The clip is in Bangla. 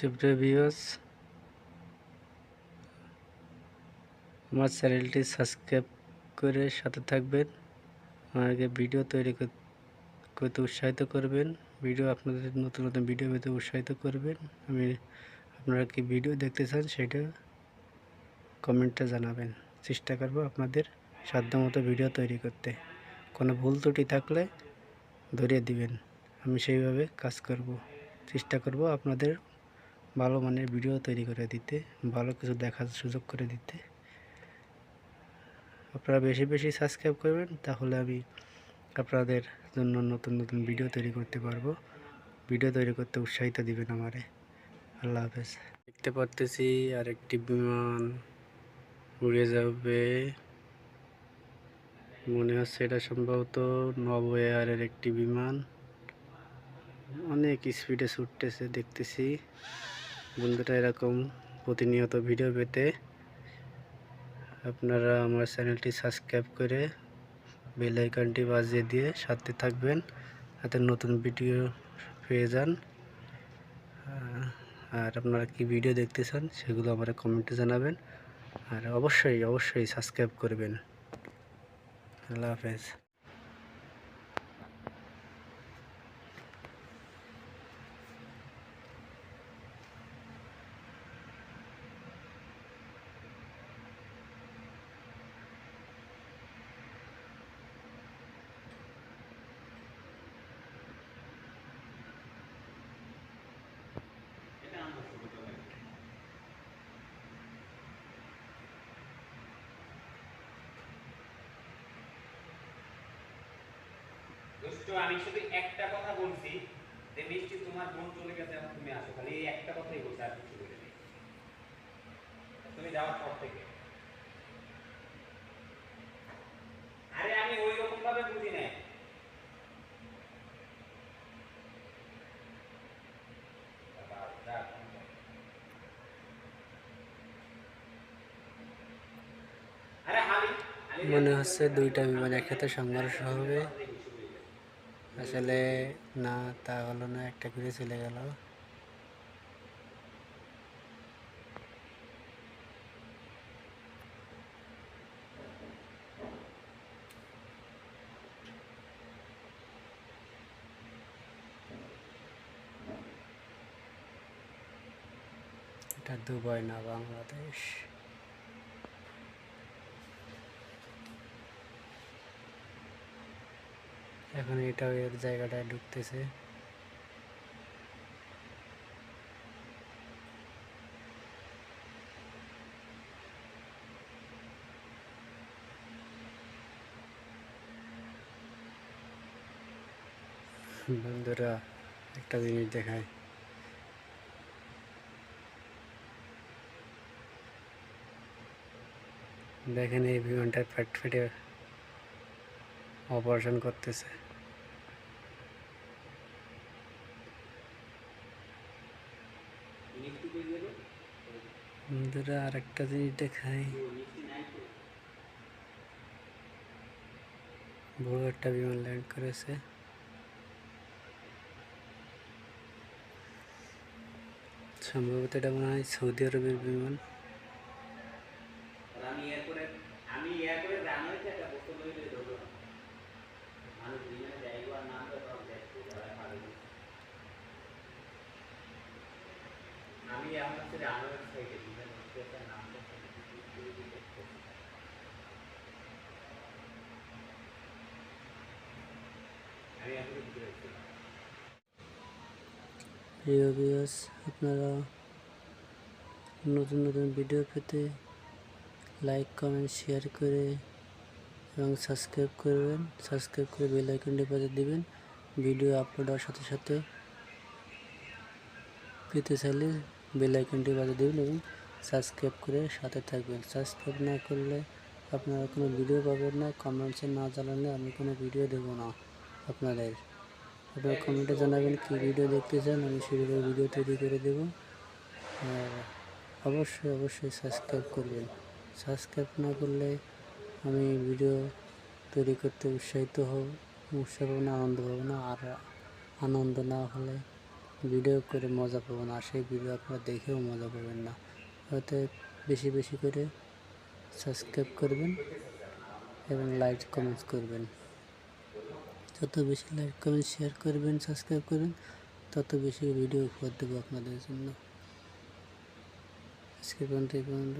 সুপ্রিয় ভিউয়ার্স, আমার চ্যানেলটি সাবস্ক্রাইব করে সাথে থাকবেন। আমাকে ভিডিও তৈরি কর- করতে উৎসাহিত করবেন। ভিডিও আপনাদের নতুন নতুন ভিডিও পেতে উৎসাহিত করবেন। আমি আপনারা কি ভিডিও দেখতে চান সেটা কমেন্টে জানাবেন। চেষ্টা করব আপনাদের সাধ্যমতো ভিডিও তৈরি করতে। কোনো ভুল ত্রুটি থাকলে ধরিয়ে দিবেন। আমি সেইভাবে কাজ করব। চেষ্টা করব আপনাদের ভালো মানের ভিডিও তৈরি করে দিতে, ভালো কিছু দেখার সুযোগ করে দিতে। আপনারা বেশি বেশি সাবস্ক্রাইব করবেন, তাহলে আমি আপনাদের জন্য নতুন নতুন ভিডিও তৈরি করতে পারব। ভিডিও তৈরি করতে উৎসাহিত দিবেন আমারে। আল্লাহ হাফেজ। দেখতে পারতেছি আরেকটি বিমান উড়ে যাবে। মনে হচ্ছে এটা সম্ভবত নব এয়ারের একটি বিমান। অনেক স্পিডে ছুটতেছে, দেখতেছি। বন্ধুরা, এরকম প্রতিনিয়ত ভিডিও পেতে আপনারা আমার চ্যানেলটি সাবস্ক্রাইব করে বেল আইকনটি বাজিয়ে দিয়ে সাথে থাকবেন, যাতে নতুন ভিডিও পেয়ে যান। আর আপনারা কি ভিডিও দেখতে চান, সেগুলো আমার কমেন্টে জানাবেন। আর অবশ্যই অবশ্যই সাবস্ক্রাইব করবেন। আল্লাহ হাফেজ। দোস্ত, আমি শুধু একটা কথা বলছি। যে মিষ্টি, তোমার বোন চলে গেছে, এখন তুমি আসো। খালি এই একটা কথাই বলছি, আর কিছু বলে নেই। তুমি যাওয়ার পর থেকে। আরে, আমি ওই রকম ভাবে বুঝি হালি মনে হচ্ছে দুইটা বিমান একসাথে সংঘর্ষ হবে। আসলে না তা হলো না একটা করে চলে গেল। এটা দুবাই না বাংলাদেশ। এখন এটাও এর জায়গাটায় ঢুকতেছে। বন্ধুরা, একটা জিনিস দেখায় দেখেন এই বিমানটা ফ্যাট ফেটে অপারেশন করতেছে মিষ্টি কই গেল বন্ধুরা আর একটা জিনিস দেখাই। বড় একটা বিমান ল্যান্ড করেছে। সম্ভবত এটা মনে হয় সৌদি আরবের বিমান। আমি আমি এখন হচ্ছে রানওয়ের সাইডে হচ্ছে একটা ছিলাম প্রিয় ভিউয়ার্স আপনারা নতুন নতুন ভিডিও পেতে লাইক কমেন্ট শেয়ার করে এবং সাবস্ক্রাইব করবেন। সাবস্ক্রাইব করে বেল আইকনটি বাজিয়ে দিবেন। ভিডিও আপলোড হওয়ার সাথে সাথে পেতে চাইলে বেল আইকনটি বাজিয়ে দেবেন এবং সাবস্ক্রাইব করে সাথে থাকবেন। সাবস্ক্রাইব না করলে আপনারা কোনো ভিডিও পাবেন না কমেন্টসে না জানালে আমি কোনো ভিডিও দেবো না আপনাদের। আপনারা কমেন্টে জানাবেন কী ভিডিও দেখতে চান, আমি সেভাবে ভিডিও তৈরি করে দেবো। অবশ্যই অবশ্যই সাবস্ক্রাইব করবেন। সাবস্ক্রাইব না করলে আমি ভিডিও তৈরি করতে উৎসাহিত হব, উৎসাহ পাবো না, আনন্দ পাবো না, আর আনন্দ না হলে ভিডিও করে মজা পাবেন আর সেই ভিডিও আপনারা দেখেও মজা পাবেন না। হয়তো বেশি বেশি করে সাবস্ক্রাইব করবেন এবং লাইক কমেন্টস করবেন। যত বেশি লাইক কমেন্ট শেয়ার করবেন সাবস্ক্রাইব করবেন, তত বেশি ভিডিও উপহার দেবো আপনাদের জন্য। আজকে পর্যন্ত এই পর্যন্ত।